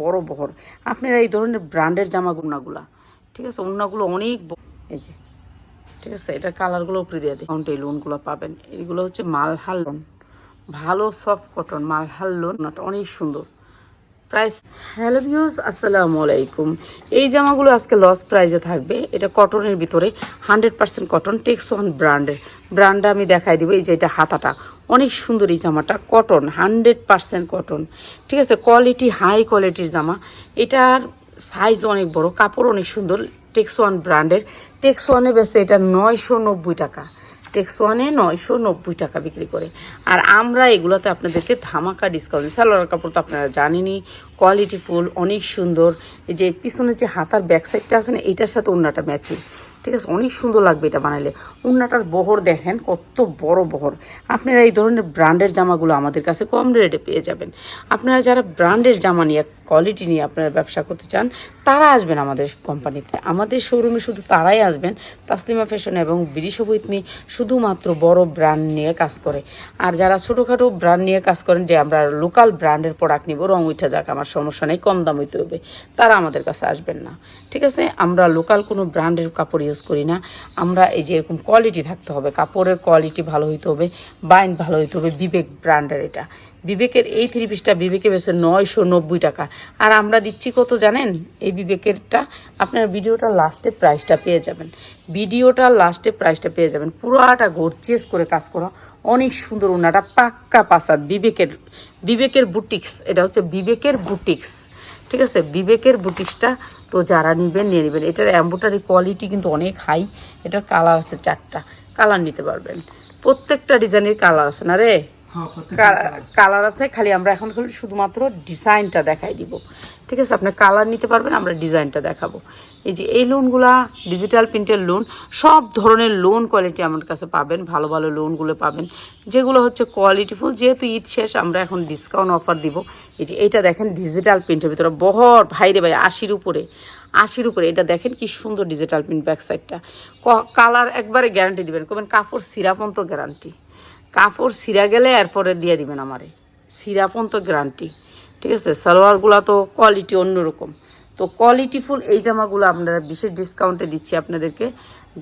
বড় বহর। আপনারা এই ধরনের ব্র্যান্ডের জামা গুনাগুলা, ঠিক আছে? উন্নাগুলো অনেক এই যে, ঠিক আছে? এটা কালারগুলো উপরে দিয়ে দিই। এই লোনগুলো পাবেন। এইগুলো হচ্ছে মালহাল লোন ভালো সফট কটন মালহাল লোন অনেক সুন্দর। প্রাইস হ্যালো ভিউস আসসালামু আলাইকুম। এই জামাগুলো আজকে লস প্রাইজে থাকবে। এটা কটনের ভিতরে hundred percent cotton tex one ব্র্যান্ডের ব্র্যান্ডটা আমি দেখাই দিব, এই যে এটা হাতাটা। অনেক সুন্দর এই জামাটা কটন হান্ড্রেড পার্সেন্ট কটন ঠিক আছে কোয়ালিটি হাই কোয়ালিটির জামা। এটার সাইজ অনেক বড়, কাপড় অনেক সুন্দর টেক্স ওয়ান ব্র্যান্ডের টেক্স ওয়ানে বেসে এটা নয়শো নব্বই টাকা। টেক্স ওয়ানে নয়শো নব্বই টাকা বিক্রি করে। আর আমরা এগুলোতে আপনাদেরকে ধামাকা ডিসকাউন্ট সালোয়ার কাপড় তো আপনারা জানেনই কোয়ালিটি ফুল, অনেক সুন্দর। এই যে পিছনে যে হাতার ব্যাক সাইডটা আছে না, এটার সাথে ওড়নাটা ম্যাচিং ঠিক আছে? অনেক সুন্দর লাগবে এটা বানাইলে। ওড়নাটার বহর দেখেন, কত বড় বহর। আপনারা এই ধরনের ব্র্যান্ডের জামাগুলো আমাদের কাছে কম রেটে পেয়ে যাবেন। আপনারা যারা ব্র্যান্ডের জামা নিয়ে কোয়ালিটি নিয়ে আপনারা ব্যবসা করতে চান তারা আসবেন আমাদের কোম্পানিতে। আমাদের শোরুমে শুধু তারাই আসবেন। তাসলিমা ফ্যাশন এবং বিরিশ উইথমি শুধুমাত্র বড় ব্র্যান্ড নিয়ে কাজ করে। আর যারা ছোটোখাটো ব্র্যান্ড নিয়ে কাজ করেন, যে আমরা লোকাল ব্র্যান্ডের প্রোডাক্ট নিব, রং উঠে যাক, আমার সমস্যা নেই, কম দাম হইতে হবে, তারা আমাদের কাছে আসবেন না। ঠিক আছে? আমরা লোকাল কোনো ব্র্যান্ডের কাপড় ইউজ করি না। আমরা এই যে এরকম কোয়ালিটি থাকতে হবে, কাপড়ের কোয়ালিটি ভালো হইতে হবে বাইন ভালো হইতে হবে, বিবেক ব্র্যান্ডের এটা। বিবেকের এই থ্রি পিসটা বিবেকে বেছে নয়শো নব্বই টাকা। আর আমরা দিচ্ছি কত জানেন? এই বিবেকেরটা আপনার ভিডিওটা লাস্টে প্রাইসটা পেয়ে যাবেন। ভিডিওটা লাস্টে প্রাইসটা পেয়ে যাবেন। পুরোটা গর্জিয়াস করে কাজ করা। অনেক সুন্দর ওনাটা, পাক্কা পাসাদ। বিবেকের বিবেকের বুটিক্স এটা হচ্ছে বিবেকের বুটিক্স ঠিক আছে? বিবেকের বুটিক্সটা তো যারা নেবেন, নিয়ে নেবেন। এটার অ্যাম্বোটারি কোয়ালিটি কিন্তু অনেক হাই এটার কালার আছে চারটা। কালার নিতে পারবেন। প্রত্যেকটা ডিজাইনের কালার আছে না রে? কালার আছে খালি আমরা এখন খালি শুধুমাত্র ডিজাইনটা দেখাই দিব। ঠিক আছে আপনি কালার নিতে পারবেন আমরা ডিজাইনটা দেখাবো। এই যে এই লোনগুলা ডিজিটাল প্রিন্টের লোন সব ধরনের লোন কোয়ালিটি আমার কাছে পাবেন ভালো ভালো লোনগুলো পাবেন। যেগুলো হচ্ছে কোয়ালিটিফুল যেহেতু ঈদ শেষ আমরা এখন ডিসকাউন্ট অফার দিব। এই যে এইটা দেখেন ডিজিটাল প্রিন্টের ভিতরে বহর ভাইরে ভাই আশির উপরে। আশির উপরে এটা দেখেন কি সুন্দর ডিজিটাল প্রিন্ট ব্যাক সাইডটা কালার একবারে গ্যারান্টি দিবেন কবেন কাপড় সিরাপন্ত গ্যারান্টি কাপড় সিরা গেলে এরপরে দিয়ে দিবেন আমারে। সিরাপন্ত গ্যারান্টি ঠিক আছে? সালোয়ারগুলো তো কোয়ালিটি অন্যরকম। তো কোয়ালিটিফুল এই জামাগুলো আপনারা বিশেষ ডিসকাউন্টে দিচ্ছি আপনাদেরকে।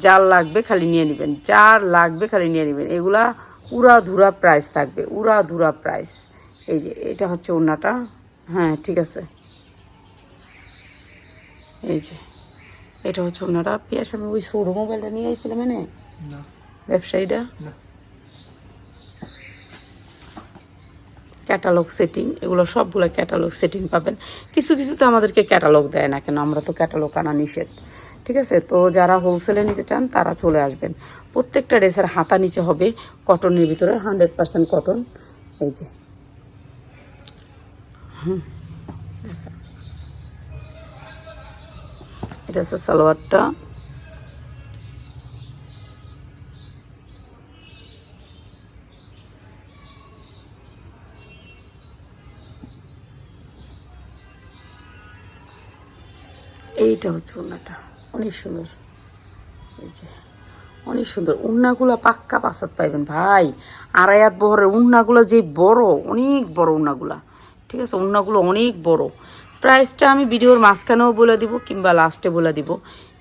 যার লাগবে খালি নিয়ে নেবেন। যার লাগবে খালি নিয়ে নেবেন। এগুলা উড়া ধুরা প্রাইস থাকবে। উড়া ধুরা প্রাইস এই যে এটা হচ্ছে ওনাটা হ্যাঁ ঠিক আছে। এই যে এটা হচ্ছে ওনারা পিয়াস আমি ওই সৌর মোবাইলটা নিয়ে আসছিলাম এনে। ব্যবসায়ীটা ক্যাটালগ সেটিং এগুলো সবগুলো ক্যাটালগ সেটিং পাবেন। কিছু কিছু তো আমাদেরকে ক্যাটালগ দেয় না কেন, আমরা তো ক্যাটালগ আনা নিষেধ, ঠিক আছে? তো যারা হোলসেলে নিতে চান, তারা চলে আসবেন। প্রত্যেকটা ড্রেসের হাতা নিচে হবে কটনের ভিতরে হান্ড্রেড পার্সেন্ট কটন এই যে। এটা হচ্ছে সালোয়ারটা। এইটা হচ্ছে উন্নাটা অনেক সুন্দর। এই যে, অনেক সুন্দর। উন্নাগুলা পাক্কা পাসাদ পাইবেন ভাই। আড়াইয়াত বহরের উন্নাগুলো যে বড়, অনেক বড় উন্নাগুলা ঠিক আছে? উন্নাগুলো অনেক বড়। প্রাইসটা আমি ভিডিওর মাঝখানেও বলে দিব কিংবা লাস্টে বলে দিব।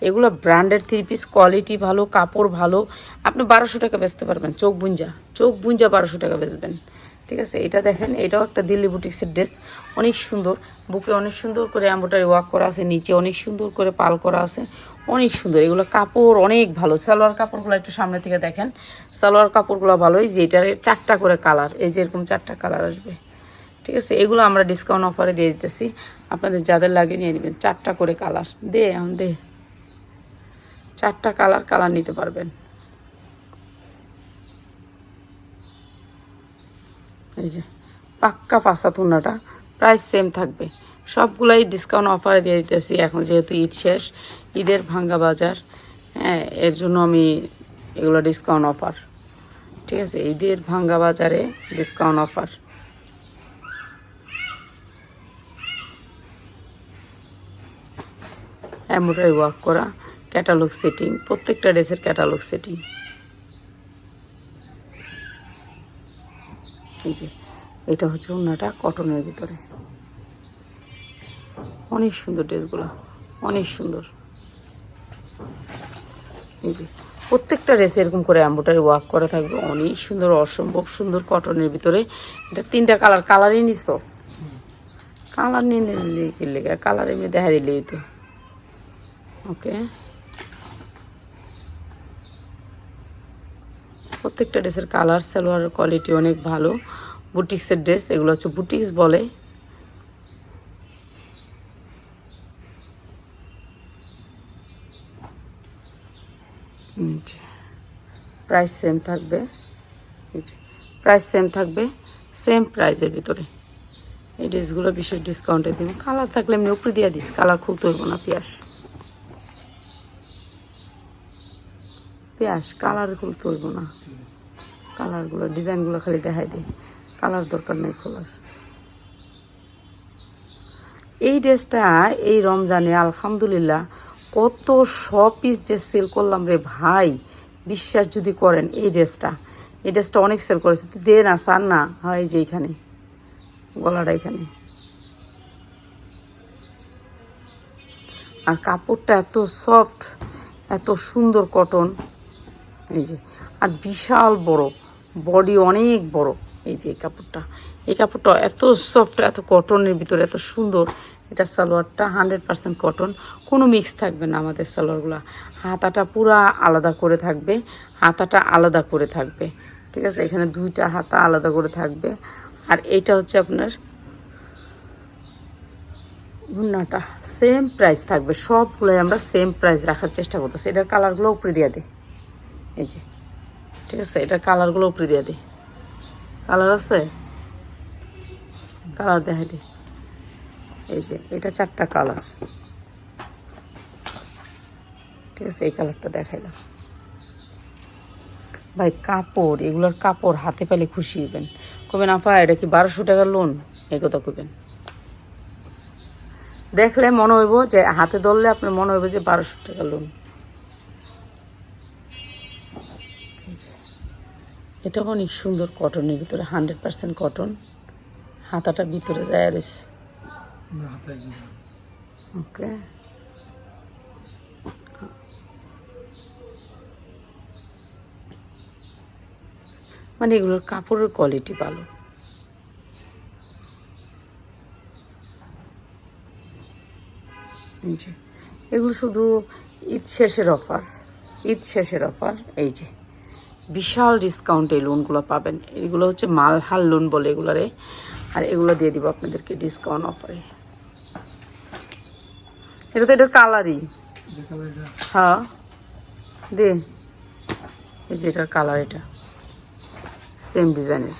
এগুলো ব্র্যান্ডের থ্রি পিস কোয়ালিটি ভালো, কাপড় ভালো। আপনি বারোশো টাকা বেচতে পারবেন। চোখ বুঞ্জা। চোখ বুঞ্জা বারোশো টাকা বেচবেন। ঠিক আছে, এটা দেখেন, এটাও একটা দিল্লি বুটিক্সের ড্রেস অনেক সুন্দর। বুকে অনেক সুন্দর করে এম্বোটারি ওয়াক করা আছে, নিচে অনেক সুন্দর করে পাল করা আছে, অনেক সুন্দর। এগুলো কাপড় অনেক ভালো, সালোয়ার কাপড়গুলো একটু সামনে থেকে দেখেন। সালোয়ার কাপড়গুলো ভালো, এই যে এটার চারটা করে কালার এই যে এরকম চারটা কালার আসবে। ঠিক আছে, এগুলো আমরা ডিসকাউন্ট অফারে দিয়ে দিতেছি। আপনাদের যাদের লাগে নিয়ে নেবেন, চারটা করে কালার দে, এখন দে। চারটা কালার কালার নিতে পারবেন। এই যে, পাক্কা পাঁচা তুনাটা প্রাইস সেম থাকবে। সবগুলাই ডিসকাউন্ট অফারে দিয়ে দিতেছি এখন যেহেতু ঈদ শেষ, ঈদের ভাঙ্গা বাজার হ্যাঁ এর জন্য আমি এগুলো ডিসকাউন্ট অফার ঠিক আছে, ঈদের ভাঙ্গা বাজারে ডিসকাউন্ট অফার এমব্রয়ডারি ওয়ার্ক করা ক্যাটালগ সেটিং প্রত্যেকটা ড্রেসের ক্যাটালগ সেটিং এই যে, এটা হচ্ছে ওনাটা কটনের ভিতরে। অনেক সুন্দর ড্রেসগুলো, অনেক সুন্দর। এই যে, প্রত্যেকটা ড্রেসে এরকম করে অ্যাম্বোটারি ওয়ার্ক করা থাকবে, অনেক সুন্দর, অসম্ভব সুন্দর কটনের ভিতরে। এটা তিনটা কালার কালারই নিস্তস কালার নিয়ে নিলে কালার এমনি দেখা দিলেই তো। ওকে প্রত্যেকটা ড্রেসের কালার সালোয়ারের কোয়ালিটি অনেক ভালো। বুটিক্সের ড্রেস, এগুলো হচ্ছে বুটিক্স বলে। প্রাইস সেম থাকবে। প্রাইস সেম থাকবে সেম প্রাইজের ভিতরে। এই ড্রেসগুলো বিশেষ ডিসকাউন্টে দিব। কালার থাকলে এমনি উপরে দিয়ে দিস, কালার খুলতে হইব না, পিয়াস। পিয়াস কালার খুলতে হইব না। কালারগুলো ডিজাইনগুলো খালি দেখাই দিই। কালার দরকার নেই খোলার। এই ড্রেসটা, এই রমজানে আলহামদুলিল্লাহ কত শ পিস যে সেল করলাম রে ভাই, বিশ্বাস যদি করেন এই ড্রেসটা। এই ড্রেসটা অনেক সেল করেছে। তুই দে না, সার না। হয় যে এইখানে গলাটা এখানে। আর কাপড়টা এত সফট এত সুন্দর কটন এই যে, আর বিশাল বড়, বডি অনেক বড়, এই যে এই কাপড়টা। এই কাপড়টা এত সফট এত কটনের ভিতরে, এত সুন্দর। এটা সালোয়ারটা হান্ড্রেড পার্সেন্ট কটন কোনো মিক্স থাকবে না আমাদের সালোয়ারগুলো। হাতাটা পুরা আলাদা করে থাকবে, হাতাটা আলাদা করে থাকবে। ঠিক আছে? এখানে দুইটা হাতা আলাদা করে থাকবে। আর এইটা হচ্ছে আপনার গুন্নাটা সেম প্রাইস থাকবে। সবগুলোই আমরা সেম প্রাইস রাখার চেষ্টা করতেছি। এটার কালারগুলো উপরে দিয়ে দে। এই যে, ঠিক আছে এটার কালারগুলো উপরে দিয়ে দে কালার আছে? কালার দেখা দে এই যে, এটা চারটা কালার ঠিক আছে, এই কালারটা দেখাইলাম ভাই, কাপড়, এগুলোর কাপড় হাতে পেলে খুশি হবেন কবেন আপা এটা কি বারোশো টাকার লোন এই কথা কবেন দেখলে মনে হইব যে, হাতে ধরলে আপনার মনে হইব যে, বারোশো টাকা লোন এটা অনেক সুন্দর কটনের ভিতরে হান্ড্রেড পার্সেন্ট কটন। হাতাটা ভিতরে যায় আর ওকে। মানে এগুলোর কাপড়ের কোয়ালিটি ভালো। এগুলো শুধু ঈদ শেষের অফার ঈদ শেষের অফার এই যে। বিশাল ডিসকাউন্ট এই লোনগুলো পাবেন। এগুলো হচ্ছে মালহাল লোন বলে এগুলারে। আর এগুলো দিয়ে দিব আপনাদেরকে ডিসকাউন্ট অফারে এটা তো এটার কালারই হ্যাঁ। দে। এই যে এটার কালার এটা। সেম ডিজাইনের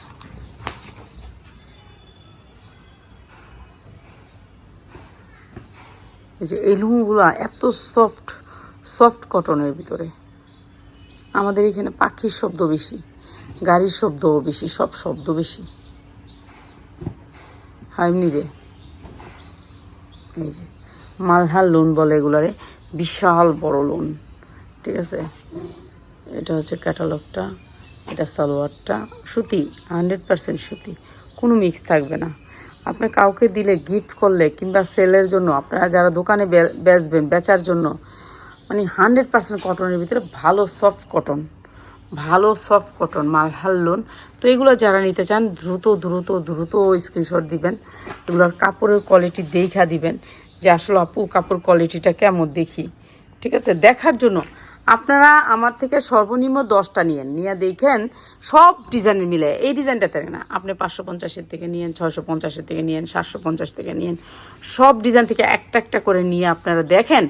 এই যে এই লুমগুলো এত সফট সফট কটনের ভিতরে। আমাদের এখানে পাখির শব্দ বেশি, গাড়ির শব্দও বেশি, সব শব্দ বেশি। এমনি রে। এই যে মালহার লোন বলে এগুলারে, বিশাল বড় লোন ঠিক আছে? এটা হচ্ছে ক্যাটালগটা এটা সালোয়ারটা, সুতি হান্ড্রেড পার্সেন্ট সুতি, কোনো মিক্স থাকবে না। আপনি কাউকে দিলে গিফট করলে কিংবা সেলের জন্য, আপনারা যারা দোকানে বেচবেন, বেচার জন্য মানে হান্ড্রেড পার্সেন্ট কটনের ভিতরে ভালো সফট কটন, ভালো সফট কটন মালহাল লোন তো এগুলো যারা নিতে চান, দ্রুত দ্রুত দ্রুত স্ক্রিনশট দিবেন। এগুলোর কাপড়ের কোয়ালিটি দেখা দিবেন যে আসলে আপু, কাপড় কোয়ালিটিটা কেমন দেখি। ঠিক আছে? দেখার জন্য আপনারা আমার থেকে সর্বনিম্ন দশটা নিয়েন। নিয়ে দেখেন সব ডিজাইনের মিলে। এই ডিজাইনটা থেকে না। আপনি পাঁচশো পঞ্চাশের থেকে নিয়েন, ছয়শো পঞ্চাশের থেকে নিয়েন, সাতশো পঞ্চাশ থেকে নিয়েন। সব ডিজাইন থেকে একটা একটা করে নিয়ে আপনারা দেখেন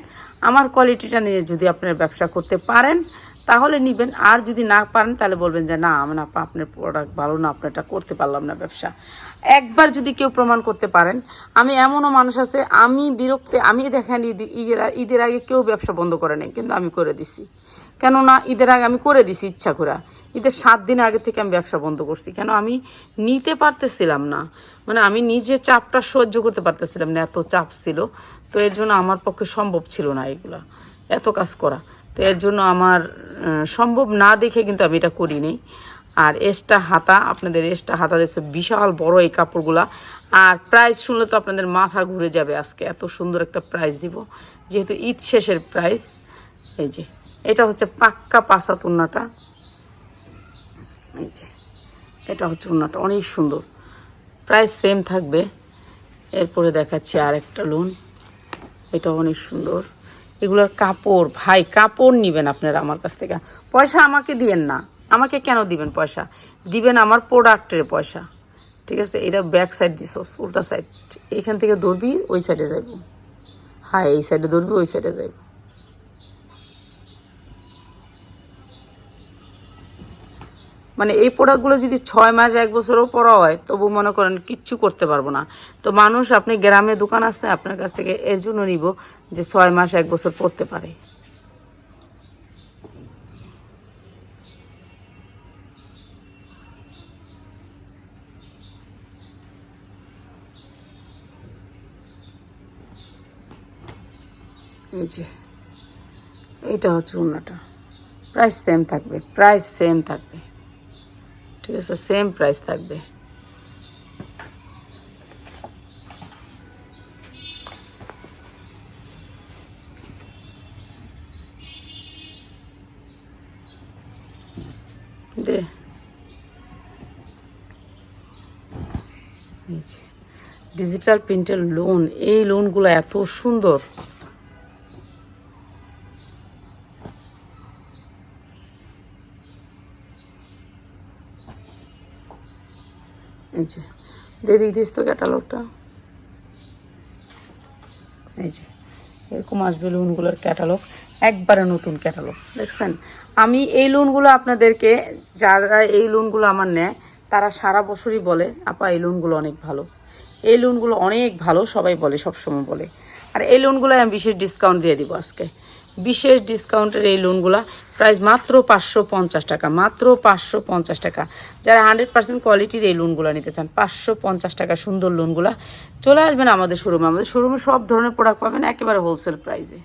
আমার কোয়ালিটিটা নিয়ে যদি আপনার ব্যবসা করতে পারেন, তাহলে নিবেন। আর যদি না পারেন, তাহলে বলবেন যে, না আমার আপা আপনার প্রোডাক্ট ভালো না, আপনার এটা করতে পারলাম না ব্যবসা। একবার যদি কেউ প্রমাণ করতে পারেন, আমি এমনও মানুষ আছে, আমি বিরক্তে, আমি দেখেন ঈদ ঈদের ঈদের আগে কেউ ব্যবসা বন্ধ করে নেই, কিন্তু আমি করে দিছি। কেননা ঈদের আগে আমি করে দিছি ইচ্ছা করে। ঈদের সাত দিন আগে থেকে আমি ব্যবসা বন্ধ করছি। কেন আমি নিতে পারতেছিলাম না। মানে আমি নিজে চাপটা সহ্য করতে পারতেছিলাম না, এত চাপ ছিল। তো এর জন্য আমার পক্ষে সম্ভব ছিল না এগুলো, এত কাজ করা। তো এর জন্য আমার সম্ভব না দেখে কিন্তু আমি এটা করিনি। আর এসটা হাতা, আপনাদের এসটা হাতা দিচ্ছে বিশাল বড় এই কাপড়গুলা। আর প্রাইস শুনলে তো আপনাদের মাথা ঘুরে যাবে আজকে। এত সুন্দর একটা প্রাইস দিব। যেহেতু ঈদ শেষের প্রাইস এই যে। এটা হচ্ছে পাক্কা পাসা তুন্নাটা এই যে, এটা হচ্ছে উন্নাটা, অনেক সুন্দর। প্রায় সেম থাকবে। এরপরে দেখাচ্ছি আর একটা লোন এটা অনেক সুন্দর। এগুলোর কাপড়, ভাই কাপড় নিবেন আপনারা আমার কাছ থেকে। পয়সা আমাকে দিবেন না। আমাকে কেন দিবেন পয়সা? দিবেন আমার প্রোডাক্টের পয়সা। ঠিক আছে? এটা ব্যাক সাইড দিস উল্টা সাইড এখান থেকে দৌড়বি ওই সাইডে যাইব। হ্যাঁ এই সাইডে ধরবি, ওই সাইডে যাইব। মানে এই প্রোডাক্টগুলো যদি ছয় মাস, এক বছরও পরা হয়, তবু মনে করেন কিচ্ছু করতে পারব না। তো মানুষ, আপনি গ্রামে দোকান আসতে আপনার কাছ থেকে এর জন্য নিব যে ছয় মাস, এক বছর পড়তে পারে। এই যে, এইটা হচ্ছে উন্নাটা প্রাইস সেম থাকবে, প্রাইস সেম থাকবে। ঠিক আছে সেম প্রাইস থাকবে। দে। ডিজিটাল প্রিন্টের লোন এই লোনগুলো এত সুন্দর। এই যে দিস তো ক্যাটালগটা এই যে, এরকম আসবে লোনগুলোর ক্যাটালগ, একবারে নতুন ক্যাটালগ। দেখছেন? আমি এই লোনগুলো আপনাদেরকে, যারা এই লোনগুলো আমার নেয়, তারা সারা বছরই বলে, আপা, এই লোনগুলো অনেক ভালো। এই লোনগুলো অনেক ভালো, সবাই বলে, সবসময় বলে। আর এই লোনগুলো আমি বিশেষ ডিসকাউন্ট দিয়ে দিব আজকে। বিশেষ ডিসকাউন্টের এই লোনগুলা প্রাইস মাত্র পাঁচশো পঞ্চাশ টাকা, মাত্র পাঁচশো পঞ্চাশ টাকা। যারা হান্ড্রেড পার্সেন্ট কোয়ালিটির এই লোনগুলো নিতে চান, পাঁচশো পঞ্চাশ টাকা সুন্দর লোনগুলা চলে আসবেন আমাদের শোরুমে আমাদের শোরুমে সব ধরনের প্রোডাক্ট পাবেন, একেবারে হোলসেল প্রাইসে